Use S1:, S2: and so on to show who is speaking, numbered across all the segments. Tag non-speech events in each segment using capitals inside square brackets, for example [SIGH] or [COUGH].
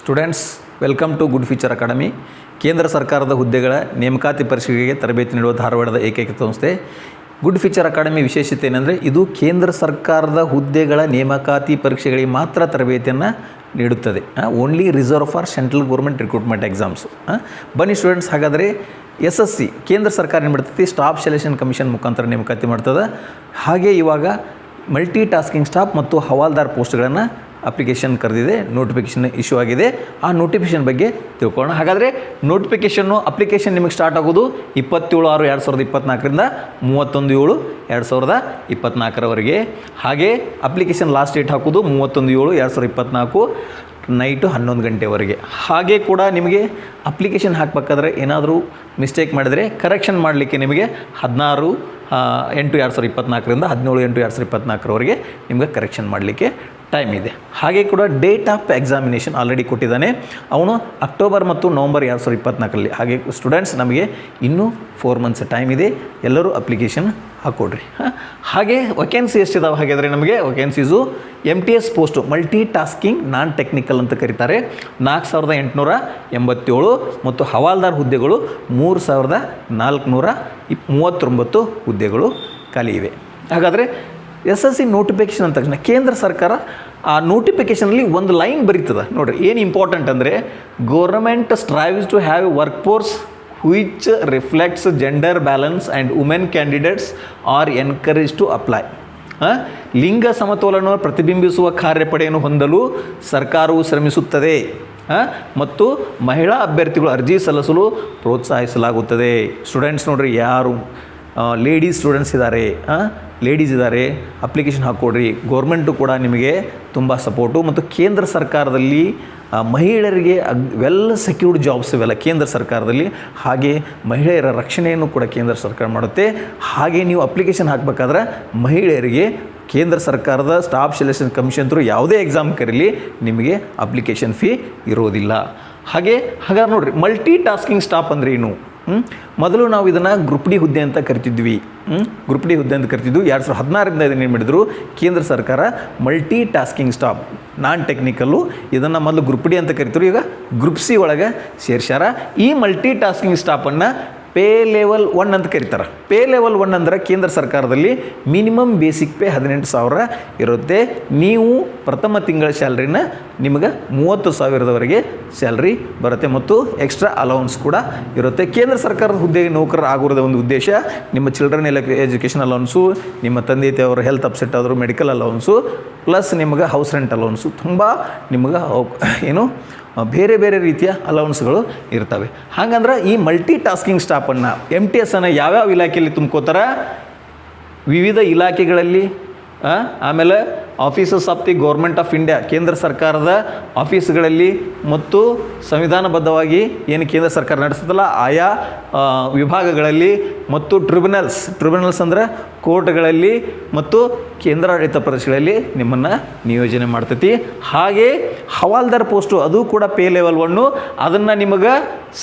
S1: Students welcome to Good Future Academy ಕೇಂದ್ರ ಸರ್ಕಾರದ ಹುದ್ದೆಗಳ ನೇಮಕಾತಿ ಪರೀಕ್ಷೆಗೆ ತರಬೇತಿ ನೀಡುವ ಧಾರವಾಡದ ಏಕೈಕ ಸಂಸ್ಥೆ. ಗುಡ್ ಫ್ಯೂಚರ್ ಅಕಾಡೆಮಿ ವಿಶೇಷತೆ ಏನಂದರೆ ಇದು ಕೇಂದ್ರ ಸರ್ಕಾರದ ಹುದ್ದೆಗಳ ನೇಮಕಾತಿ ಪರೀಕ್ಷೆಗಳಿಗೆ ಮಾತ್ರ ತರಬೇತಿಯನ್ನು ನೀಡುತ್ತದೆ. Only reserve for central government recruitment exams ಬನ್ನಿ ಸ್ಟೂಡೆಂಟ್ಸ್ ಹಾಗಾದರೆ ಎಸ್ ಎಸ್ ಸಿ ಕೇಂದ್ರ ಸರ್ಕಾರ ಏನು ಮಾಡ್ತೈತಿ? ಸ್ಟಾಫ್ ಸೆಲೆಕ್ಷನ್ ಕಮಿಷನ್ ಮುಖಾಂತರ ನೇಮಕಾತಿ ಮಾಡ್ತದೆ. ಹಾಗೆ ಇವಾಗ ಮಲ್ಟಿ ಟಾಸ್ಕಿಂಗ್ ಸ್ಟಾಫ್ ಮತ್ತು ಹವಾಲ್ದಾರ್ ಪೋಸ್ಟ್ಗಳನ್ನು ಅಪ್ಲಿಕೇಶನ್ ಕರೆದಿದೆ ನೋಟಿಫಿಕೇಶನ್ ಇಶ್ಯೂ ಆಗಿದೆ. ಆ ನೋಟಿಫಿಕೇಶನ್ ಬಗ್ಗೆ ತಿಳ್ಕೊಳ್ಳೋಣ. ಹಾಗಾದರೆ ನೋಟಿಫಿಕೇಷನ್ನು ಅಪ್ಲಿಕೇಶನ್ ನಿಮಗೆ ಸ್ಟಾರ್ಟ್ ಆಗೋದು ಇಪ್ಪತ್ತೇಳು ಆರು ಎರಡು ಸಾವಿರದ ಇಪ್ಪತ್ತ್ನಾಲ್ಕರಿಂದ ಮೂವತ್ತೊಂದು ಏಳು ಎರಡು ಸಾವಿರದ ಇಪ್ಪತ್ನಾಲ್ಕರವರೆಗೆ. ಹಾಗೆ ಅಪ್ಲಿಕೇಶನ್ ಲಾಸ್ಟ್ ಡೇಟ್ ಹಾಕೋದು ಮೂವತ್ತೊಂದು ಏಳು ಎರಡು ಸಾವಿರದ ಇಪ್ಪತ್ನಾಲ್ಕು ನೈಟು ಹನ್ನೊಂದು ಗಂಟೆವರೆಗೆ. ಹಾಗೆ ಕೂಡ ನಿಮಗೆ ಅಪ್ಲಿಕೇಶನ್ ಹಾಕಬೇಕಾದ್ರೆ ಏನಾದರೂ ಮಿಸ್ಟೇಕ್ ಮಾಡಿದರೆ ಕರೆಕ್ಷನ್ ಮಾಡಲಿಕ್ಕೆ ನಿಮಗೆ ಹದಿನಾರು ಎಂಟು ಎರಡು ಸಾವಿರದ ಇಪ್ಪತ್ನಾಲ್ಕರಿಂದ ಹದಿನೇಳು ಎಂಟು ಎರಡು ಸಾವಿರದ ಇಪ್ಪತ್ನಾಲ್ಕರವರೆಗೆ ನಿಮಗೆ ಕರೆಕ್ಷನ್ ಮಾಡಲಿಕ್ಕೆ ಟೈಮ್ ಇದೆ. ಹಾಗೆ ಕೂಡ ಡೇಟ್ ಆಫ್ ಎಕ್ಸಾಮಿನೇಷನ್ ಆಲ್ರೆಡಿ ಕೊಟ್ಟಿದ್ದಾನೆ. ಅವನು ಅಕ್ಟೋಬರ್ ಮತ್ತು ನವಂಬರ್ ಎರಡು ಸಾವಿರದ ಇಪ್ಪತ್ನಾಲ್ಕರಲ್ಲಿ. ಹಾಗೆ ಸ್ಟೂಡೆಂಟ್ಸ್, ನಮಗೆ ಇನ್ನೂ ಫೋರ್ ಮಂತ್ಸ್ ಟೈಮ್ ಇದೆ. ಎಲ್ಲರೂ ಅಪ್ಲಿಕೇಶನ್ ಹಾಕ್ಕೊಡ್ರಿ. ಹಾಗೆ ವೆಕೆನ್ಸಿ ಎಷ್ಟಿದಾವೆ? ಹಾಗಾದರೆ ನಮಗೆ vacancies M T S post multi tasking non technical ಅಂತ ಕರೀತಾರೆ. ನಾಲ್ಕು ಸಾವಿರದ ಎಂಟುನೂರ ಎಂಬತ್ತೇಳು ಮತ್ತು ಹವಾಲ್ದಾರ್ ಹುದ್ದೆಗಳು ಮೂರು ಸಾವಿರದ ನಾಲ್ಕುನೂರ ಇಪ್ ಮೂವತ್ತೊಂಬತ್ತು ಹುದ್ದೆಗಳು ಖಾಲಿ ಇವೆ. ಹಾಗಾದರೆ ಎಸ್ ಎಸ್ ಸಿ ನೋಟಿಫಿಕೇಶನ್ ಅಂದ ತಕ್ಷಣ ಕೇಂದ್ರ ಸರ್ಕಾರ ಆ ನೋಟಿಫಿಕೇಶನಲ್ಲಿ ಒಂದು ಲೈನ್ ಬರೀತದೆ. ನೋಡಿರಿ, ಏನು ಇಂಪಾರ್ಟೆಂಟ್ ಅಂದರೆ government strives to have work force which reflects gender balance and women candidates are encourage to apply ಲಿಂಗ ಸಮತೋಲನವನ್ನು ಪ್ರತಿಬಿಂಬಿಸುವ ಕಾರ್ಯಪಡೆಯನ್ನು ಹೊಂದಲು ಸರ್ಕಾರವು ಶ್ರಮಿಸುತ್ತದೆ. ಮತ್ತು ಮಹಿಳಾ ಅಭ್ಯರ್ಥಿಗಳು ಅರ್ಜಿ ಸಲ್ಲಿಸಲು ಪ್ರೋತ್ಸಾಹಿಸಲಾಗುತ್ತದೆ. ಸ್ಟೂಡೆಂಟ್ಸ್ ನೋಡ್ರಿ, ಯಾರು ಲೇಡೀಸ್ ಸ್ಟೂಡೆಂಟ್ಸ್ ಇದ್ದಾರೆ ಲೇಡೀಸ್ ಇದ್ದಾರೆ ಅಪ್ಲಿಕೇಶನ್ ಹಾಕ್ಕೊಡ್ರಿ. ಗೌರ್ಮೆಂಟು ಕೂಡ ನಿಮಗೆ ತುಂಬ ಸಪೋರ್ಟು ಮತ್ತು ಕೇಂದ್ರ ಸರ್ಕಾರದಲ್ಲಿ ಮಹಿಳೆಯರಿಗೆ ಅಗ್ ವೆಲ್ ಸೆಕ್ಯೂರ್ಡ್ ಜಾಬ್ಸ್ ಇವೆಲ್ಲ ಕೇಂದ್ರ ಸರ್ಕಾರದಲ್ಲಿ. ಹಾಗೆ ಮಹಿಳೆಯರ ರಕ್ಷಣೆಯನ್ನು ಕೂಡ ಕೇಂದ್ರ ಸರ್ಕಾರ ಮಾಡುತ್ತೆ. ಹಾಗೆ ನೀವು ಅಪ್ಲಿಕೇಶನ್ ಹಾಕಬೇಕಾದ್ರೆ ಮಹಿಳೆಯರಿಗೆ ಕೇಂದ್ರ ಸರ್ಕಾರದ ಸ್ಟಾಫ್ ಸೆಲೆಕ್ಷನ್ ಕಮಿಷನ್ ಥ್ರೂ ಯಾವುದೇ ಎಕ್ಸಾಮ್ ಕರೀಲಿ ನಿಮಗೆ ಅಪ್ಲಿಕೇಶನ್ ಫೀ ಇರೋದಿಲ್ಲ. ಹಾಗೆ, ಹಾಗಾದ್ರೆ ನೋಡಿರಿ ಮಲ್ಟಿ ಟಾಸ್ಕಿಂಗ್ ಸ್ಟಾಫ್ ಅಂದರೆ ಏನು? ಮೊದಲು ನಾವು ಇದನ್ನು ಗ್ರೂಪ್ ಡಿ ಹುದ್ದೆ ಅಂತ ಕರಿತಿದ್ವಿ? ಗ್ರೂಪ್ ಡಿ ಹುದ್ದೆ ಅಂತ ಕರಿತಿದ್ವು ಎರಡು ಸಾವಿರದ ಹದಿನಾರರಿಂದ ಇದನ್ನು ಏನು ಮಾಡಿದ್ರು? ಕೇಂದ್ರ ಸರ್ಕಾರ multi tasking staff non technical ಇದನ್ನು ಮೊದಲು ಗ್ರೂಪ್ ಡಿ ಅಂತ ಕರಿತರು ಈಗ ಗ್ರೂಪ್ ಸಿ ಒಳಗೆ ಸೇರ್ಸ್ಯಾರ. ಈ ಮಲ್ಟಿ ಟಾಸ್ಕಿಂಗ್ ಸ್ಟಾಫನ್ನು ಪೇ ಲೆವೆಲ್ ಒನ್ ಅಂತ ಕರೀತಾರೆ. ಪೇ ಲೆವೆಲ್ ಒನ್ ಅಂದರೆ ಕೇಂದ್ರ ಸರ್ಕಾರದಲ್ಲಿ ಮಿನಿಮಮ್ ಬೇಸಿಕ್ ಪೇ ಹದಿನೆಂಟು ಸಾವಿರ ಇರುತ್ತೆ. ನೀವು ಪ್ರಥಮ ತಿಂಗಳ ಸ್ಯಾಲ್ರಿನ ನಿಮಗೆ ಮೂವತ್ತು ಸಾವಿರದವರೆಗೆ ಸ್ಯಾಲ್ರಿ ಬರುತ್ತೆ ಮತ್ತು ಎಕ್ಸ್ಟ್ರಾ ಅಲೌನ್ಸ್ ಕೂಡ ಇರುತ್ತೆ. ಕೇಂದ್ರ ಸರ್ಕಾರದ ಹುದ್ದೆಗೆ ನೌಕರ ಆಗುವುದ ಒಂದು ಉದ್ದೇಶ, ನಿಮ್ಮ ಚಿಲ್ಡ್ರನ್ ಎಲ್ಲ ಎಜುಕೇಷನ್ ಅಲೌನ್ಸು, ನಿಮ್ಮ ತಂದೆ ತಾಯಿಯವರು ಹೆಲ್ತ್ ಅಪ್ಸೆಟ್ ಆದರೂ ಮೆಡಿಕಲ್ ಅಲೌನ್ಸು, ಪ್ಲಸ್ ನಿಮಗೆ ಹೌಸ್ ರೆಂಟ್ ಅಲೌನ್ಸು, ತುಂಬ ನಿಮಗೆ ಏನು ಬೇರೆ ಬೇರೆ ರೀತಿಯ ಅಲೌನ್ಸ್ಗಳು ಇರ್ತವೆ. ಹಾಗಂದ್ರೆ ಈ ಮಲ್ಟಿ ಟಾಸ್ಕಿಂಗ್ ಸ್ಟಾಫನ್ನು ಎಂ ಟಿ ಎಸ್ ಅನ್ನು ಯಾವ್ಯಾವ ಇಲಾಖೆಯಲ್ಲಿ ತುಂಬ್ಕೋತಾರೆ? ವಿವಿಧ ಇಲಾಖೆಗಳಲ್ಲಿ ಆಮೇಲೆ offices of the government of India ಕೇಂದ್ರ ಸರ್ಕಾರದ ಆಫೀಸ್ಗಳಲ್ಲಿ ಮತ್ತು ಸಂವಿಧಾನಬದ್ಧವಾಗಿ ಏನು ಕೇಂದ್ರ ಸರ್ಕಾರ ನಡೆಸುತ್ತಲ್ಲ ಆಯಾ ವಿಭಾಗಗಳಲ್ಲಿ ಮತ್ತು ಟ್ರಿಬ್ಯುನಲ್ಸ್ ಟ್ರಿಬ್ಯುನಲ್ಸ್ ಅಂದರೆ ಕೋರ್ಟ್ಗಳಲ್ಲಿ ಮತ್ತು ಕೇಂದ್ರಾಡಳಿತ ಪ್ರದೇಶಗಳಲ್ಲಿ ನಿಮ್ಮನ್ನು ನಿಯೋಜನೆ ಮಾಡ್ತೈತಿ. ಹಾಗೆ ಹವಾಲ್ದಾರ್ ಪೋಸ್ಟು ಅದು ಕೂಡ ಪೇ ಲೆವೆಲ್ ಒನ್ನು. ಅದನ್ನು ನಿಮಗೆ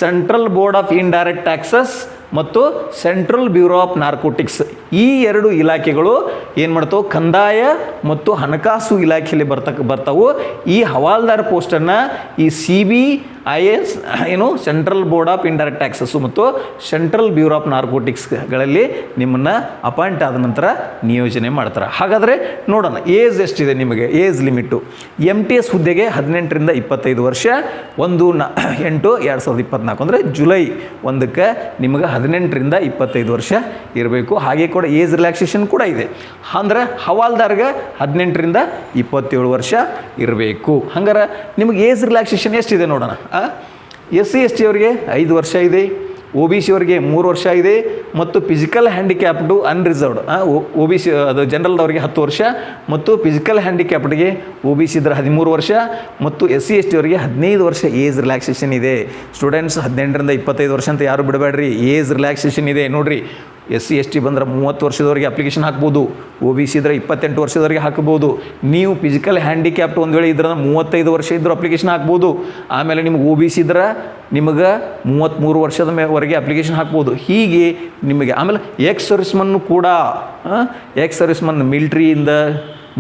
S1: central board of indirect taxes ಮತ್ತು ಸೆಂಟ್ರಲ್ ಬ್ಯೂರೋ ಆಫ್ ನಾರ್ಕೋಟಿಕ್ಸ್ ಈ ಎರಡು ಇಲಾಖೆಗಳು ಏನು ಮಾಡ್ತಾವೆ? ಕಂದಾಯ ಮತ್ತು ಹಣಕಾಸು ಇಲಾಖೆಯಲ್ಲಿ ಬರ್ತಕ್ಕ ಬರ್ತಾವು. ಈ ಹವಾಲ್ದಾರ್ ಪೋಸ್ಟನ್ನು ಈ ಸಿ ಬಿ ಐ ಎಸ್ ಏನು central board of indirect taxes ಮತ್ತು ಸೆಂಟ್ರಲ್ ಬ್ಯೂರೋ ಆಫ್ ನಾರ್ಕೋಟಿಕ್ಸ್ಗಳಲ್ಲಿ ನಿಮ್ಮನ್ನು ಅಪಾಯಿಂಟ್ ಆದ ನಂತರ ನಿಯೋಜನೆ ಮಾಡ್ತಾರೆ. ಹಾಗಾದರೆ ನೋಡೋಣ ಏಜ್ ಎಷ್ಟಿದೆ ನಿಮಗೆ? Age limit M T S ಹುದ್ದೆಗೆ ಹದಿನೆಂಟರಿಂದ ಇಪ್ಪತ್ತೈದು ವರ್ಷ, ಒಂದು ನ, ಎಂಟು ಎರಡು ಸಾವಿರದ ಇಪ್ಪತ್ನಾಲ್ಕು ಅಂದರೆ ಜುಲೈ ಒಂದಕ್ಕೆ ನಿಮಗೆ ಹದಿನೆಂಟರಿಂದ ಇಪ್ಪತ್ತೈದು ವರ್ಷ ಇರಬೇಕು. ಹಾಗೆ ಕೂಡ ಏಜ್ ರಿಲ್ಯಾಕ್ಸೇಷನ್ ಕೂಡ ಇದೆ. ಅಂದ್ರೆ ಹವಾಲ್ದಾರ್ಗೆ ಹದಿನೆಂಟರಿಂದ ಇಪ್ಪತ್ತೇಳು ವರ್ಷ ಇರಬೇಕು. ಹಂಗಾರೆ ನಿಮಗೆ ಏಜ್ ರಿಲ್ಯಾಕ್ಸೇಷನ್ ಎಷ್ಟಿದೆ ನೋಡೋಣ? ಎಸ್ ಸಿ ಎಸ್ ಟಿ ಅವರಿಗೆ ಐದು ವರ್ಷ ಇದೆ ಒ ಬಿ ಸಿ ಅವರಿಗೆ ಮೂರು ವರ್ಷ ಇದೆ, ಮತ್ತು physical handicapped unreserved O B C ಅದು ಜನರಲ್ದವರಿಗೆ ಹತ್ತು ವರ್ಷ, ಮತ್ತು ಫಿಸಿಕಲ್ ಹ್ಯಾಂಡಿಕ್ಯಾಪ್ಡ್ಗೆ ಒ ಬಿ ಸಿ ಇದ್ರೆ ಹದಿಮೂರು ವರ್ಷ, ಮತ್ತು ಎಸ್ ಸಿ ಎಸ್ ಟಿ ಅವರಿಗೆ ಹದಿನೈದು ವರ್ಷ ಏಜ್ ರಿಲ್ಯಾಕ್ಸೇಷನ್ ಇದೆ. ಸ್ಟೂಡೆಂಟ್ಸ್ ಹದಿನೆಂಟರಿಂದ ಇಪ್ಪತ್ತೈದು ವರ್ಷ ಅಂತ ಯಾರು ಬಿಡಬೇಡ್ರಿ? ಏಜ್ ರಿಲ್ಯಾಕ್ಸೇಷನ್ ಇದೆ. ನೋಡಿರಿ ಎಸ್ ಸಿ ಎಸ್ ಟಿ ಬಂದರೆ ಮೂವತ್ತು ವರ್ಷದವರೆಗೆ ಅಪ್ಲಿಕೇಶನ್ ಹಾಕ್ಬೋದು. ಒ ಬಿ ಸಿ ಇದ್ರೆ ಇಪ್ಪತ್ತೆಂಟು ವರ್ಷದವರೆಗೆ ಹಾಕ್ಬೋದು. ನೀವು ಫಿಸಿಕಲ್ ಹ್ಯಾಂಡಿಕ್ಯಾಪ್ಟ್ ಒಂದು ವೇಳೆ ಇದ್ರೆ ಮೂವತ್ತೈದು ವರ್ಷ ಇದ್ದರೂ ಅಪ್ಲಿಕೇಶನ್ ಹಾಕ್ಬೋದು. ಆಮೇಲೆ ನಿಮ್ಗೆ ಒ ಬಿ ಸಿ ಇದ್ರೆ ನಿಮಗೆ ಮೂವತ್ತ್ಮೂರು ವರ್ಷದ ಮೇವರೆಗೆ ಅಪ್ಲಿಕೇಶನ್ ಹಾಕ್ಬೋದು. ಹೀಗೆ ನಿಮಗೆ ಆಮೇಲೆ ಎಕ್ಸ್ ಸರ್ವಿಸ್ಮನ್ನು ಕೂಡ ಎಕ್ಸ್ ಸರ್ವಿಸ್ಮನ್ ಮಿಲ್ಟ್ರಿಯಿಂದ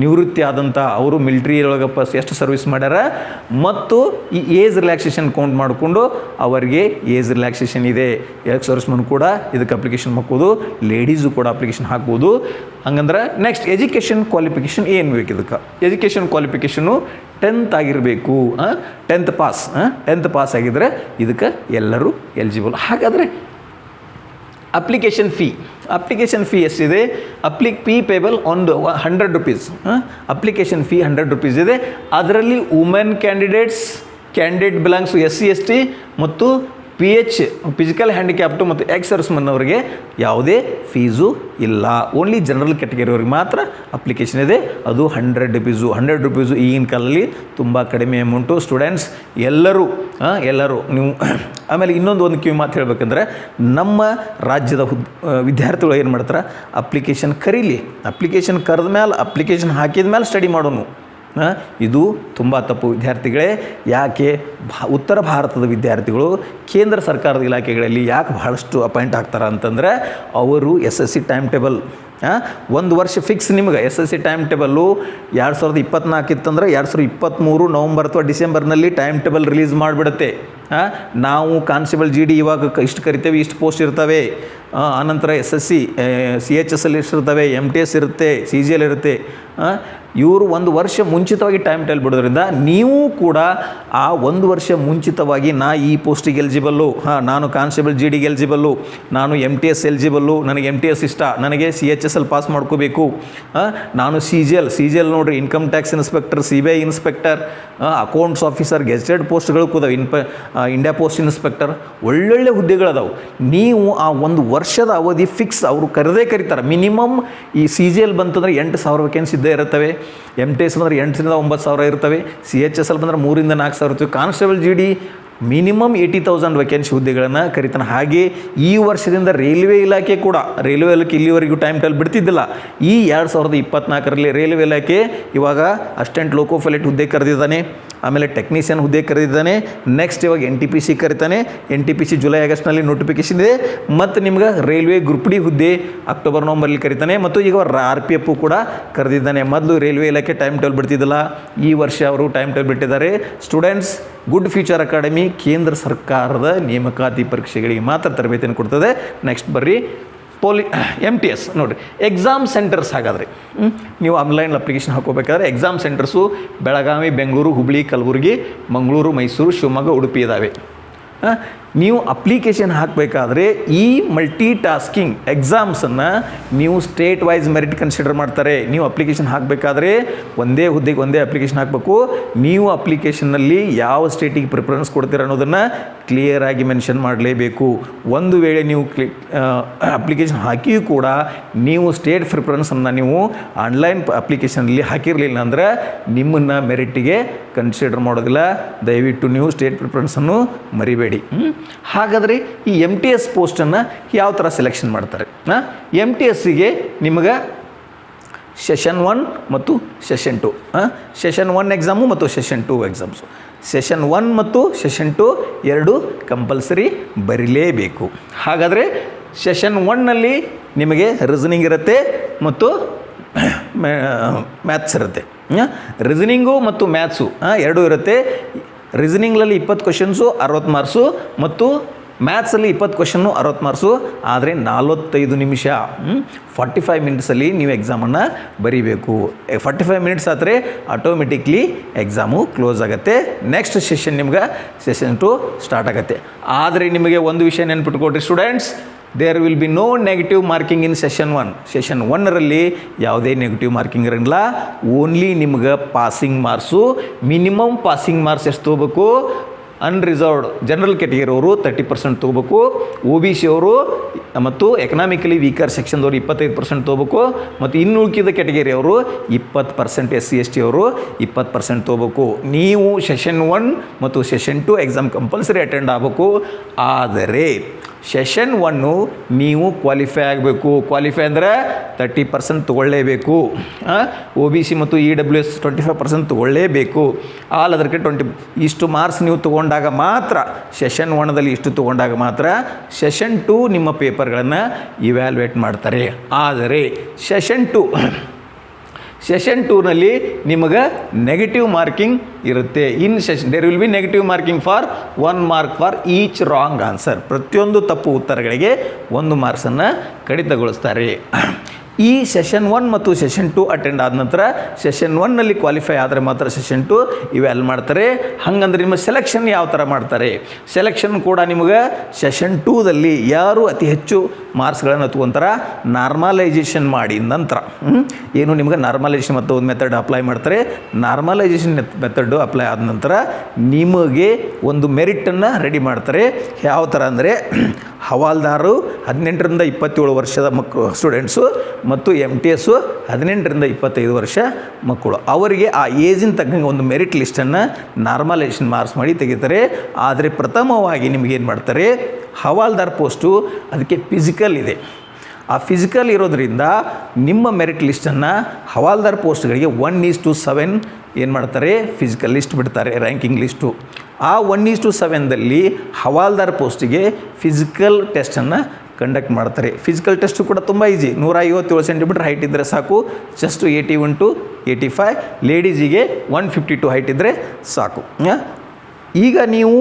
S1: ನಿವೃತ್ತಿ ಆದಂಥ ಅವರು ಮಿಲ್ಟ್ರಿ ಪಸ್ ಎಷ್ಟು ಸರ್ವಿಸ್ ಮಾಡ್ಯಾರ? ಮತ್ತು ಈ ಏಜ್ ರಿಲ್ಯಾಕ್ಸೇಷನ್ ಕೌಂಟ್ ಮಾಡಿಕೊಂಡು ಅವರಿಗೆ ಏಜ್ ರಿಲ್ಯಾಕ್ಸೇಷನ್ ಇದೆ. ಎಕ್ಸ್ ಸರ್ವಿಸ್ಮನ್ ಕೂಡ ಇದಕ್ಕೆ ಅಪ್ಲಿಕೇಶನ್ ಹಾಕ್ಬೋದು. ಲೇಡೀಸು ಕೂಡ ಅಪ್ಲಿಕೇಶನ್ ಹಾಕ್ಬೋದು. ಹಂಗಂದ್ರೆ ನೆಕ್ಸ್ಟ್ ಎಜುಕೇಷನ್ ಕ್ವಾಲಿಫಿಕೇಶನ್ ಏನು ಬೇಕು ಇದಕ್ಕೆ? ಎಜುಕೇಷನ್ ಕ್ವಾಲಿಫಿಕೇಷನು ಟೆಂತ್ ಆಗಿರಬೇಕು ಟೆಂತ್ ಪಾಸ್ ಟೆಂತ್ ಪಾಸ್ ಆಗಿದ್ರೆ ಇದಕ್ಕೆ ಎಲ್ಲರೂ ಎಲಿಜಿಬಲ್ ಹಾಗಾದರೆ ಅಪ್ಲಿಕೇಶನ್ ಫೀ ಅಪ್ಲಿಕೇಶನ್ ಫೀ ಎಷ್ಟಿದೆ? ಅಪ್ಲಿಕ್ ಪಿ ಪೇಬಲ್ ಒಂದು hundred rupees application fee hundred rupees ಇದೆ. ಅದರಲ್ಲಿ women candidates candidate belongs S C S T ಮತ್ತು ಪಿ ಎಚ್ ಫಿಸಿಕಲ್ ಹ್ಯಾಂಡಿಕ್ಯಾಪ್ಟು ಮತ್ತು ಎಕ್ಸ್ ಸರ್ಸ್ಮನ್ ಅವರಿಗೆ ಯಾವುದೇ ಫೀಸು ಇಲ್ಲ. ಓನ್ಲಿ ಜನರಲ್ ಕ್ಯಾಟಗರಿಯವ್ರಿಗೆ ಮಾತ್ರ ಅಪ್ಲಿಕೇಶನ್ ಇದೆ. ಅದು ಹಂಡ್ರೆಡ್ ರುಪೀಸು ಹಂಡ್ರೆಡ್ ರುಪೀಸು ಈಗಿನ ಕಾಲದಲ್ಲಿ ತುಂಬ ಕಡಿಮೆ ಅಮೌಂಟು ಸ್ಟೂಡೆಂಟ್ಸ್ ಎಲ್ಲರೂ ಎಲ್ಲರೂ ನೀವು [COUGHS] ಆಮೇಲೆ ಇನ್ನೊಂದು ಒಂದು ಕಿವಿ ಮಾತು ಹೇಳಬೇಕಂದ್ರೆ ನಮ್ಮ ರಾಜ್ಯದ ಹುದ್ ವಿದ್ಯಾರ್ಥಿಗಳು ಏನು ಮಾಡ್ತಾರೆ? ಅಪ್ಲಿಕೇಶನ್ ಕರೀಲಿ. ಅಪ್ಲಿಕೇಶನ್ ಕರೆದ ಮೇಲೆ ಅಪ್ಲಿಕೇಶನ್ ಹಾಕಿದ ಮೇಲೆ ಸ್ಟಡಿ ಮಾಡೋನು. ಇದು ತುಂಬ ತಪ್ಪು ವಿದ್ಯಾರ್ಥಿಗಳೇ. ಯಾಕೆ ಭಾ, ಉತ್ತರ ಭಾರತದ ವಿದ್ಯಾರ್ಥಿಗಳು ಕೇಂದ್ರ ಸರ್ಕಾರದ ಇಲಾಖೆಗಳಲ್ಲಿ ಯಾಕೆ ಬಹಳಷ್ಟು ಅಪಾಯಿಂಟ್ ಆಗ್ತಾರೆ ಅಂತಂದರೆ, ಅವರು S S C time table ಒಂದು ವರ್ಷ ಫಿಕ್ಸ್ ನಿಮ್ಗೆ. S S C time table ಎರಡು ಸಾವಿರದ ಇಪ್ಪತ್ನಾಲ್ಕು ಇತ್ತಂದ್ರೆ, ಎರಡು ಸಾವಿರದ ಇಪ್ಪತ್ತ್ಮೂರು ನವಂಬರ್ ಅಥವಾ ಡಿಸೆಂಬರ್ನಲ್ಲಿ ಟೈಮ್ ಟೇಬಲ್ ರಿಲೀಸ್ ಮಾಡಿಬಿಡುತ್ತೆ. ನಾವು ಕಾನ್ಸ್ಟೇಬಲ್ ಜಿ ಡಿ ಇವಾಗ ಇಷ್ಟು ಕರಿತೇವೆ, ಇಷ್ಟು ಪೋಸ್ಟ್ ಇರ್ತವೆ. ಆನಂತರ S S C C H S L ಇರ್ತವೆ ಎಂ ಟಿ ಎಸ್ ಇರುತ್ತೆ, ಸಿ ಜಿ ಎಲ್ ಇರುತ್ತೆ. ಇವರು ಒಂದು ವರ್ಷ ಮುಂಚಿತವಾಗಿ ಟೈಮ್ ಟೇಲ್ ಬಿಡೋದ್ರಿಂದ ನೀವು ಕೂಡ ಆ ಒಂದು ವರ್ಷ ಮುಂಚಿತವಾಗಿ ನಾ ಈ ಪೋಸ್ಟಿಗೆ ಎಲಿಜಿಬಲ್ಲು ಹಾಂ, ನಾನು ಕಾನ್ಸ್ಟೇಬಲ್ ಜಿ ಡಿಗೆ ಎಲಿಜಿಬಲ್ಲು ನಾನು ಎಂ ಟಿ ಎಸ್ ಎಲಿಜಿಬಲ್ಲು ನನಗೆ ಎಂ ಟಿ ಎಸ್ ಇಷ್ಟ, ನನಗೆ C H S L pass ಮಾಡ್ಕೋಬೇಕು ನಾನು C G L C G L ನೋಡಿರಿ income tax inspector C B I inspector accounts officer gazetted ಪೋಸ್ಟ್ಗಳು ಕೂದವು ಇನ್ಪ ಇಂಡಿಯಾ ಪೋಸ್ಟ್ ಇನ್ಸ್ಪೆಕ್ಟರ್ ಒಳ್ಳೊಳ್ಳೆ ಹುದ್ದೆಗಳದಾವು. ನೀವು ಆ ಒಂದು ವರ್ಷದ ಅವಧಿ ಫಿಕ್ಸ್ ಅವರು ಕರೆದೇ ಕರೀತಾರೆ. ಮಿನಿಮಮ್ ಈ ಸಿ ಜಿ ಎಲ್ ಬಂತಂದರೆ ಎಂಟು ಸಾವಿರ ವೇಕೆನ್ಸಿ ಇದ್ದೇ ಇರುತ್ತವೆ. ಎಂ ಟಿ ಎಸ್ ಬಂದರೆ ಎಂಟರಿಂದ ಒಂಬತ್ತು ಸಾವಿರ ಇರ್ತವೆ ಸಿ ಎಚ್ ಎಸ್ ಎಲ್ ಬಂದರೆ ಮೂರಿಂದ ನಾಲ್ಕು ಸಾವಿರ ಇರ್ತವೆ constable G D minimum eighty thousand vacancy ಹುದ್ದೆಗಳನ್ನು ಕರಿತಾನೆ. ಹಾಗೆ ಈ ವರ್ಷದಿಂದ ರೈಲ್ವೆ ಇಲಾಖೆ ಕೂಡ ರೈಲ್ವೆ ಇಲಾಖೆ ಇಲ್ಲಿವರೆಗೂ ಟೈಮ್ ಟೈಲ್ ಬಿಡ್ತಿದ್ದಿಲ್ಲ. ಈ ಎರಡು ಸಾವಿರದ ಇಪ್ಪತ್ನಾಲ್ಕರಲ್ಲಿ ರೈಲ್ವೆ ಇಲಾಖೆ ಇವಾಗ ಅಸ್ಟೆಂಟ್ ಲೋಕೋ ಪೈಲಟ್ ಹುದ್ದೆ ಕರೆದಿದ್ದಾನೆ, ಆಮೇಲೆ ಟೆಕ್ನಿಷಿಯನ್ ಹುದ್ದೆ ಕರೆದಿದ್ದಾನೆ ನೆಕ್ಸ್ಟ್ ಇವಾಗ N T P C ಕರಿತಾನೆ. N T P C July ಆಗಸ್ಟ್ನಲ್ಲಿ ನೋಟಿಫಿಕೇಶನ್ ಇದೆ. ಮತ್ತು ನಿಮ್ಗೆ ರೈಲ್ವೆ ಗ್ರೂಪ್ ಡಿ ಹುದ್ದೆ ಅಕ್ಟೋಬರ್ ನವಂಬರಲ್ಲಿ ಕರಿತಾನೆ. ಮತ್ತು ಈಗ ಆರ್ ಪಿ ಎಫ್ ಕೂಡ ಕರೆದಿದ್ದಾನೆ. ಮೊದಲು ರೈಲ್ವೆ ಇಲಾಖೆ ಟೈಮ್ ಟೇಬಲ್ ಬಿಡ್ತಿದ್ದಿಲ್ಲ. ಈ ವರ್ಷ ಅವರು ಟೈಮ್ ಟೇಬಲ್ ಬಿಟ್ಟಿದ್ದಾರೆ. ಸ್ಟೂಡೆಂಟ್ಸ್ ಗುಡ್ ಫ್ಯೂಚರ್ ಅಕಾಡೆಮಿ ಕೇಂದ್ರ ಸರ್ಕಾರದ ನೇಮಕಾತಿ ಪರೀಕ್ಷೆಗಳಿಗೆ ಮಾತ್ರ ತರಬೇತಿಯನ್ನು ಕೊಡ್ತದೆ. ನೆಕ್ಸ್ಟ್ ಬರ್ರಿ ಪೋಲಿ ಎಂ ಟಿ ಎಸ್ ನೋಡಿರಿ ಎಕ್ಸಾಮ್ ಸೆಂಟರ್ಸ್ ಹಾಗಾದ್ರೆ? ನೀವು ಆನ್ಲೈನ್ ಅಪ್ಲಿಕೇಶನ್ ಹಾಕೋಬೇಕಾದ್ರೆ ಎಕ್ಸಾಮ್ ಸೆಂಟರ್ಸು ಬೆಳಗಾವಿ, ಬೆಂಗಳೂರು, ಹುಬ್ಳಿ, ಕಲಬುರಗಿ, ಮಂಗಳೂರು, ಮೈಸೂರು, ಶಿವಮೊಗ್ಗ, ಉಡುಪಿ ಇದ್ದಾವೆ ನೀವು ಅಪ್ಲಿಕೇಶನ್ ಹಾಕಬೇಕಾದ್ರೆ ಈ ಮಲ್ಟಿ ಟಾಸ್ಕಿಂಗ್ ಎಕ್ಸಾಮ್ಸನ್ನು ನೀವು ಸ್ಟೇಟ್ ವೈಸ್ ಮೆರಿಟ್ ಕನ್ಸಿಡರ್ ಮಾಡ್ತಾರೆ. ನೀವು ಅಪ್ಲಿಕೇಶನ್ ಹಾಕಬೇಕಾದ್ರೆ ಒಂದೇ ಹುದ್ದೆಗೆ ಒಂದೇ ಅಪ್ಲಿಕೇಶನ್ ಹಾಕಬೇಕು. ನೀವು ಅಪ್ಲಿಕೇಶನ್ನಲ್ಲಿ ಯಾವ ಸ್ಟೇಟಿಗೆ ಪ್ರಿಫರೆನ್ಸ್ ಕೊಡ್ತೀರ ಅನ್ನೋದನ್ನು ಕ್ಲಿಯರಾಗಿ ಮೆನ್ಷನ್ ಮಾಡಲೇಬೇಕು. ಒಂದು ವೇಳೆ ನೀವು ಕ್ಲಿ ಅಪ್ಲಿಕೇಶನ್ ಹಾಕಿಯೂ ಕೂಡ ನೀವು ಸ್ಟೇಟ್ ಪ್ರಿಫರೆನ್ಸನ್ನು ನೀವು ಆನ್ಲೈನ್ ಅಪ್ಲಿಕೇಶನಲ್ಲಿ ಹಾಕಿರಲಿಲ್ಲ ಅಂದರೆ ನಿಮ್ಮನ್ನು ಮೆರಿಟಿಗೆ ಕನ್ಸಿಡರ್ ಮಾಡೋದಿಲ್ಲ. ದಯವಿಟ್ಟು ನೀವು ಸ್ಟೇಟ್ ಪ್ರಿಫರೆನ್ಸನ್ನು ಮರಿಬೇಡಿ? ಹಾಗಾದರೆ ಈ ಎಂ ಟಿ ಎಸ್ ಪೋಸ್ಟನ್ನು ಯಾವ ಥರ ಸೆಲೆಕ್ಷನ್ ಮಾಡ್ತಾರೆ? ಎಂ ಟಿ ಎಸ್ಸಿಗೆ ನಿಮಗೆ ಸೆಷನ್ ಒನ್ ಮತ್ತು session two session one exam ಮತ್ತು session two exams session one ಮತ್ತು ಸೆಷನ್ ಟು ಎರಡು ಕಂಪಲ್ಸರಿ ಬರೀಲೇಬೇಕು. ಹಾಗಾದರೆ ಸೆಷನ್ ಒನ್ನಲ್ಲಿ ನಿಮಗೆ ರೀಸನಿಂಗ್ ಇರುತ್ತೆ ಮತ್ತು ಮ್ಯಾಥ್ಸ್ ಇರುತ್ತೆ. ರೀಸನಿಂಗು ಮತ್ತು ಮ್ಯಾಥ್ಸು ಎರಡೂ ಇರುತ್ತೆ. ರೀಸನಿಂಗ್ನಲ್ಲಿ ಇಪ್ಪತ್ತು ಕ್ವಶನ್ಸು ಅರವತ್ತು ಮಾರ್ಕ್ಸು ಮತ್ತು ಮ್ಯಾಥ್ಸಲ್ಲಿ ಇಪ್ಪತ್ತು ಕ್ವಶನ್ನು ಅರವತ್ತು ಮಾರ್ಕ್ಸು ಆದರೆ ನಲ್ವತ್ತೈದು ನಿಮಿಷ ಫಾರ್ಟಿ ಫೈವ್ ಮಿನಿಟ್ಸಲ್ಲಿ ನೀವು ಎಕ್ಸಾಮನ್ನು ಬರೀಬೇಕು. ಫಾರ್ಟಿ ಫೈವ್ ಮಿನಿಟ್ಸ್ ಆದರೆ ಆಟೋಮೆಟಿಕ್ಲಿ ಎಕ್ಸಾಮು ಕ್ಲೋಸ್ ಆಗುತ್ತೆ. ನೆಕ್ಸ್ಟ್ ಸೆಷನ್ ನಿಮ್ಗೆ ಸೆಷನ್ ಟು ಸ್ಟಾರ್ಟ್ ಆಗುತ್ತೆ. ಆದರೆ ನಿಮಗೆ ಒಂದು ವಿಷಯ ನೆನ್ಪಿಟ್ಕೊಡ್ರಿ students there will be no negative marking in session one session ಒನ್ನರಲ್ಲಿ ಯಾವುದೇ ನೆಗೆಟಿವ್ ಮಾರ್ಕಿಂಗ್ ಇರೋಂಗಿಲ್ಲ. ಓನ್ಲಿ ನಿಮ್ಗೆ passing marks minimum passing marks ಎಷ್ಟು ತೊಗೋಬೇಕು? ಅನ್ರಿಸರ್ವ್ಡ್ ಜನರಲ್ ಅವರು ತರ್ಟಿ ಪರ್ಸೆಂಟ್ ತೊಗೋಬೇಕು. ಒ ಬಿ ಸಿ ಅವರು, ಮತ್ತು ಎಕನಾಮಿಕಲಿ ವೀಕರ್ ಸೆಕ್ಷನ್ದವರು ಇಪ್ಪತ್ತೈದು ಪರ್ಸೆಂಟ್ ತೊಗೋಬೇಕು. ಮತ್ತು ಇನ್ನು ಉಳ್ಕಿದ ಕ್ಯಾಟಗರಿ ಅವರು ಇಪ್ಪತ್ತು percent S C S T ಅವರು ಇಪ್ಪತ್ತು ಪರ್ಸೆಂಟ್ ತೊಗೋಬೇಕು. ನೀವು ಸೆಷನ್ ಒನ್ ಮತ್ತು session two exam compulsory attend ಆಗಬೇಕು. ಆದರೆ ಸೆಷನ್ ಒನ್ನು ನೀವು ಕ್ವಾಲಿಫೈ ಆಗಬೇಕು. ಕ್ವಾಲಿಫೈ ಅಂದರೆ ತರ್ಟಿ ಪರ್ಸೆಂಟ್ ತೊಗೊಳ್ಳೇಬೇಕು. ಒ ಬಿ ಸಿ ಮತ್ತು E W S twenty five percent ತೊಗೊಳ್ಳೇಬೇಕು all ಅದಕ್ಕೆ ಟ್ವೆಂಟಿ ಇಷ್ಟು ಮಾರ್ಕ್ಸ್ ನೀವು ತೊಗೊಂಡಾಗ ಮಾತ್ರ ಸೆಷನ್ ಒನ್ದಲ್ಲಿ ಇಷ್ಟು ತೊಗೊಂಡಾಗ ಮಾತ್ರ ಸೆಷನ್ ಟು ನಿಮ್ಮ ಪೇಪರ್ಗಳನ್ನು ಇವ್ಯಾಲ್ಯೂಯೇಟ್ ಮಾಡ್ತಾರೆ. ಆದರೆ ಸೆಷನ್ ಟು ಸೆಷನ್ ಟೂನಲ್ಲಿ ನಿಮಗೆ ನೆಗೆಟಿವ್ ಮಾರ್ಕಿಂಗ್ ಇರುತ್ತೆ. In session there will be negative marking for one mark for each wrong answer ಪ್ರತಿಯೊಂದು ತಪ್ಪು ಉತ್ತರಗಳಿಗೆ ಒಂದು ಮಾರ್ಕ್ಸನ್ನು ಕಡಿತಗೊಳಿಸ್ತಾರೆ. ಈ ಸೆಷನ್ ಒನ್ ಮತ್ತು ಸೆಷನ್ ಟು ಅಟೆಂಡ್ ಆದ ನಂತರ ಸೆಷನ್ ಒನ್ನಲ್ಲಿ ಕ್ವಾಲಿಫೈ ಆದರೆ ಮಾತ್ರ ಸೆಷನ್ ಟು ಇವೆಲ್ಲ ಮಾಡ್ತಾರೆ. ಹಾಗಂದ್ರೆ ನಿಮ್ಮ ಸೆಲೆಕ್ಷನ್ ಯಾವ ಥರ ಮಾಡ್ತಾರೆ? ಸೆಲೆಕ್ಷನ್ ಕೂಡ ನಿಮಗೆ ಸೆಷನ್ ಟೂದಲ್ಲಿ ಯಾರು ಅತಿ ಹೆಚ್ಚು ಮಾರ್ಕ್ಸ್ಗಳನ್ನು ತೊಗೊಂತಾರ? ನಾರ್ಮಲೈಸೇಷನ್ ಮಾಡಿ ನಂತರ? ಏನು ನಿಮಗೆ ನಾರ್ಮಲೈಸೇಷನ್ ಮತ್ತು ಒಂದು ಮೆಥಡ್ ಅಪ್ಲೈ ಮಾಡ್ತಾರೆ? ನಾರ್ಮಲೈಸೇಷನ್ ಮೆಥಡ್ ಅಪ್ಲೈ ಆದ ನಂತರ ನಿಮಗೆ ಒಂದು ಮೆರಿಟನ್ನು ರೆಡಿ ಮಾಡ್ತಾರೆ. ಯಾವ ಥರ ಅಂದರೆ ಹವಾಲ್ದಾರು ಹದಿನೆಂಟರಿಂದ ಇಪ್ಪತ್ತೇಳು ವರ್ಷದ ಮಕ್ಕಳು ಸ್ಟೂಡೆಂಟ್ಸು ಮತ್ತು ಎಂ ಟಿ ಎಸ್ಸು ಹದಿನೆಂಟರಿಂದ ಇಪ್ಪತ್ತೈದು ವರ್ಷ ಮಕ್ಕಳು. ಅವರಿಗೆ ಆ ಏಜಿನ ತಕ್ಕಂಗೆ ಒಂದು ಮೆರಿಟ್ ಲಿಸ್ಟನ್ನು ನಾರ್ಮಲೈಸೇಷನ್ ಮಾರ್ಕ್ಸ್ ಮಾಡಿ ತೆಗಿತಾರೆ. ಆದರೆ ಪ್ರಥಮವಾಗಿ ನಿಮಗೇನು ಮಾಡ್ತಾರೆ? ಹವಾಲ್ದಾರ್ ಪೋಸ್ಟು ಅದಕ್ಕೆ ಫಿಸಿಕಲ್ ಇದೆ. ಆ ಫಿಸಿಕಲ್ ಇರೋದರಿಂದ ನಿಮ್ಮ ಮೆರಿಟ್ ಲಿಸ್ಟನ್ನು ಹವಾಲ್ದಾರ್ ಪೋಸ್ಟ್ಗಳಿಗೆ ಒನ್ ಈಸ್ ಟು ಸೆವೆನ್ ಏನು ಮಾಡ್ತಾರೆ? ಫಿಸಿಕಲ್ ಲಿಸ್ಟ್ ಬಿಡ್ತಾರೆ ರ್ಯಾಂಕಿಂಗ್ ಲಿಸ್ಟು ಆ ಒನ್ ಈಸ್ ಟು ಸೆವೆನ್ದಲ್ಲಿ ಹವಾಲ್ದಾರ್ ಪೋಸ್ಟಿಗೆ ಫಿಸಿಕಲ್ ಟೆಸ್ಟನ್ನು ಕಂಡಕ್ಟ್ ಮಾಡ್ತಾರೆ. ಫಿಸಿಕಲ್ ಟೆಸ್ಟು ಕೂಡ ತುಂಬ ಈಸಿ ನೂರ ಐವತ್ತೇಳು ಸೆಂಟಿಮೀಟ್ರ್ ಹೈಟ್ ಇದ್ದರೆ ಸಾಕು. Just eighty one two eighty five ಲೇಡೀಸಿಗೆ one fifty two height ಇದ್ದರೆ ಸಾಕು? ಈಗ ನೀವು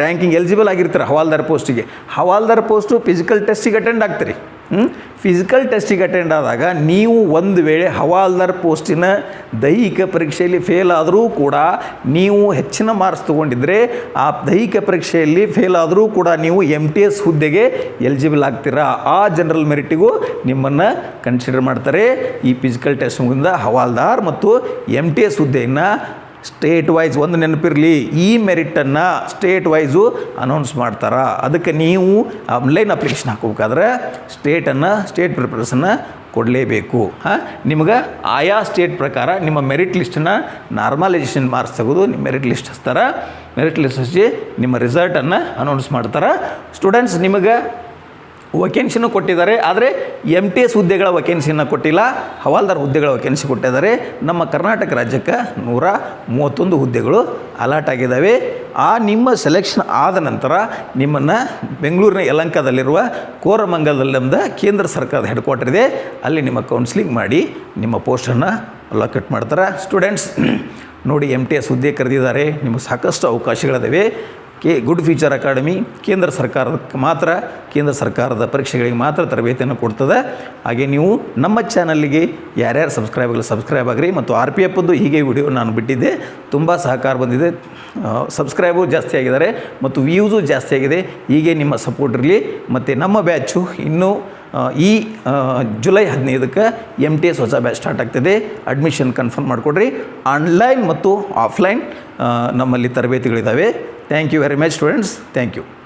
S1: ರ್ಯಾಂಕಿಂಗ್ ಎಲಿಜಿಬಲ್ ಆಗಿರ್ತೀರ ಹವಾಲ್ದಾರ್ ಪೋಸ್ಟಿಗೆ ಹವಾಲ್ದಾರ್ ಪೋಸ್ಟು ಫಿಸಿಕಲ್ ಟೆಸ್ಟಿಗೆ ಅಟೆಂಡ್ ಆಗ್ತೀರಿ. ಫಿಸಿಕಲ್ ಟೆಸ್ಟಿಗೆ ಅಟೆಂಡ್ ಆದಾಗ ನೀವು ಒಂದು ವೇಳೆ ಹವಾಲ್ದಾರ್ ಪೋಸ್ಟಿನ ದೈಹಿಕ ಪರೀಕ್ಷೆಯಲ್ಲಿ ಫೇಲ್ ಆದರೂ ಕೂಡ ನೀವು ಹೆಚ್ಚಿನ ಮಾರ್ಕ್ಸ್ ತೊಗೊಂಡಿದ್ದರೆ ಆ ದೈಹಿಕ ಪರೀಕ್ಷೆಯಲ್ಲಿ ಫೇಲ್ ಆದರೂ ಕೂಡ ನೀವು ಎಂ ಟಿ ಎಸ್ ಹುದ್ದೆಗೆ ಎಲಿಜಿಬಲ್ ಆಗ್ತೀರಾ. ಆ ಜನರಲ್ ಮೆರಿಟಿಗೂ ನಿಮ್ಮನ್ನು ಕನ್ಸಿಡರ್ ಮಾಡ್ತಾರೆ ಈ ಫಿಸಿಕಲ್ ಟೆಸ್ಟ್ ಮುಗಿದ ಹವಾಲ್ದಾರ್ ಮತ್ತು ಎಂ ಟಿ ಎಸ್ ಹುದ್ದೆಯನ್ನು ಸ್ಟೇಟ್ ವೈಸ್ ಒಂದು ನೆನಪಿರಲಿ, ಈ ಮೆರಿಟನ್ನು ಸ್ಟೇಟ್ ವೈಸು ಅನೌನ್ಸ್ ಮಾಡ್ತಾರೆ. ಅದಕ್ಕೆ ನೀವು ಆನ್ಲೈನ್ ಅಪ್ಲಿಕೇಶನ್ ಹಾಕೋಬೇಕಾದ್ರೆ ಸ್ಟೇಟನ್ನು, ಸ್ಟೇಟ್ ಪ್ರಿಪರೇಷನ್ನ ಕೊಡಲೇಬೇಕು. ಹಾಂ? ನಿಮ್ಗೆ ಆಯಾ ಸ್ಟೇಟ್ ಪ್ರಕಾರ ನಿಮ್ಮ ಮೆರಿಟ್ ಲಿಸ್ಟನ್ನು ನಾರ್ಮಲೈಸೇಷನ್ ಮಾರ್ಕ್ಸ್ ತೆಗೆದು ನಿಮ್ಮ ಮೆರಿಟ್ ಲಿಸ್ಟ್ ಹಚ್ತಾರೆ. ಮೆರಿಟ್ ಲಿಸ್ಟ್ ಹಚ್ಚಿ ನಿಮ್ಮ ರಿಸಲ್ಟನ್ನು ಅನೌನ್ಸ್ ಮಾಡ್ತಾರೆ. ಸ್ಟೂಡೆಂಟ್ಸ್ ನಿಮಗೆ ವೇಕೆನ್ಸಿನೂ ಕೊಟ್ಟಿದ್ದಾರೆ. ಆದರೆ ಎಂ ಟಿ ಎಸ್ ಹುದ್ದೆಗಳ ವೇಕೆನ್ಸಿನ ಕೊಟ್ಟಿಲ್ಲ. ಹವಾಲ್ದಾರ್ ಹುದ್ದೆಗಳ ವೆಕೆನ್ಸಿ ಕೊಟ್ಟಿದ್ದಾರೆ. ನಮ್ಮ ಕರ್ನಾಟಕ ರಾಜ್ಯಕ್ಕೆ ನೂರ ಮೂವತ್ತೊಂದು ಹುದ್ದೆಗಳು ಅಲರ್ಟ್ ಆಗಿದ್ದಾವೆ. ಆ ನಿಮ್ಮ ಸೆಲೆಕ್ಷನ್ ಆದ ನಂತರ ನಿಮ್ಮನ್ನು ಬೆಂಗಳೂರಿನ ಯಲಂಕದಲ್ಲಿರುವ ಕೋರಮಂಗಲದಲ್ಲಿ ನಮ್ಮದು ಕೇಂದ್ರ ಸರ್ಕಾರದ ಹೆಡ್ ಕ್ವಾರ್ಟರ್ ಇದೆ. ಅಲ್ಲಿ ನಿಮ್ಮ ಕೌನ್ಸಿಲಿಂಗ್ ಮಾಡಿ ನಿಮ್ಮ ಪೋಸ್ಟನ್ನು ಅಲಾಕೆಟ್ ಮಾಡ್ತಾರೆ. ಸ್ಟೂಡೆಂಟ್ಸ್ ನೋಡಿ ಎಂ ಟಿ ಎಸ್ ಹುದ್ದೆ ಕರೆದಿದ್ದಾರೆ. ನಿಮಗೆ ಸಾಕಷ್ಟು ಅವಕಾಶಗಳಿದ್ದಾವೆ ಕೆ ಗುಡ್ ಫ್ಯೂಚರ್ ಅಕಾಡೆಮಿ ಕೇಂದ್ರ ಸರ್ಕಾರಕ್ಕೆ ಮಾತ್ರ, ಕೇಂದ್ರ ಸರ್ಕಾರದ ಪರೀಕ್ಷೆಗಳಿಗೆ ಮಾತ್ರ ತರಬೇತಿಯನ್ನು ಕೊಡ್ತದೆ. ಹಾಗೆ ನೀವು ನಮ್ಮ ಚಾನಲ್ಗೆ ಯಾರ್ಯಾರು ಸಬ್ಸ್ಕ್ರೈಬ್ ಸಬ್ಸ್ಕ್ರೈಬ್ ಆಗಿರಿ ಮತ್ತು ಆರ್ ಪಿ ಎಫ್ದು ಹೀಗೆ ವಿಡಿಯೋ ನಾನು ಬಿಟ್ಟಿದ್ದೆ. ತುಂಬ ಸಹಕಾರ ಬಂದಿದೆ. ಸಬ್ಸ್ಕ್ರೈಬು ಜಾಸ್ತಿ ಆಗಿದ್ದಾರೆ ಮತ್ತು ವ್ಯೂಸು ಜಾಸ್ತಿ ಆಗಿದೆ. ಹೀಗೆ ನಿಮ್ಮ ಸಪೋರ್ಟ್ ಇರಲಿ. ಮತ್ತು ನಮ್ಮ ಬ್ಯಾಚು ಇನ್ನೂ ಈ ಜುಲೈ ಹದಿನೈದಕ್ಕೆ ಎಂ ಟಿ ಎಸ್ ಹೊಸ ಬ್ಯಾಚ್ ಸ್ಟಾರ್ಟ್ ಆಗ್ತಿದೆ. ಅಡ್ಮಿಷನ್ ಕನ್ಫರ್ಮ್ ಮಾಡಿಕೊಡ್ರಿ. ಆನ್ಲೈನ್ ಮತ್ತು ಆಫ್ಲೈನ್ ನಮ್ಮಲ್ಲಿ ತರಬೇತಿಗಳಿದ್ದಾವೆ Thank you very much students. Thank you.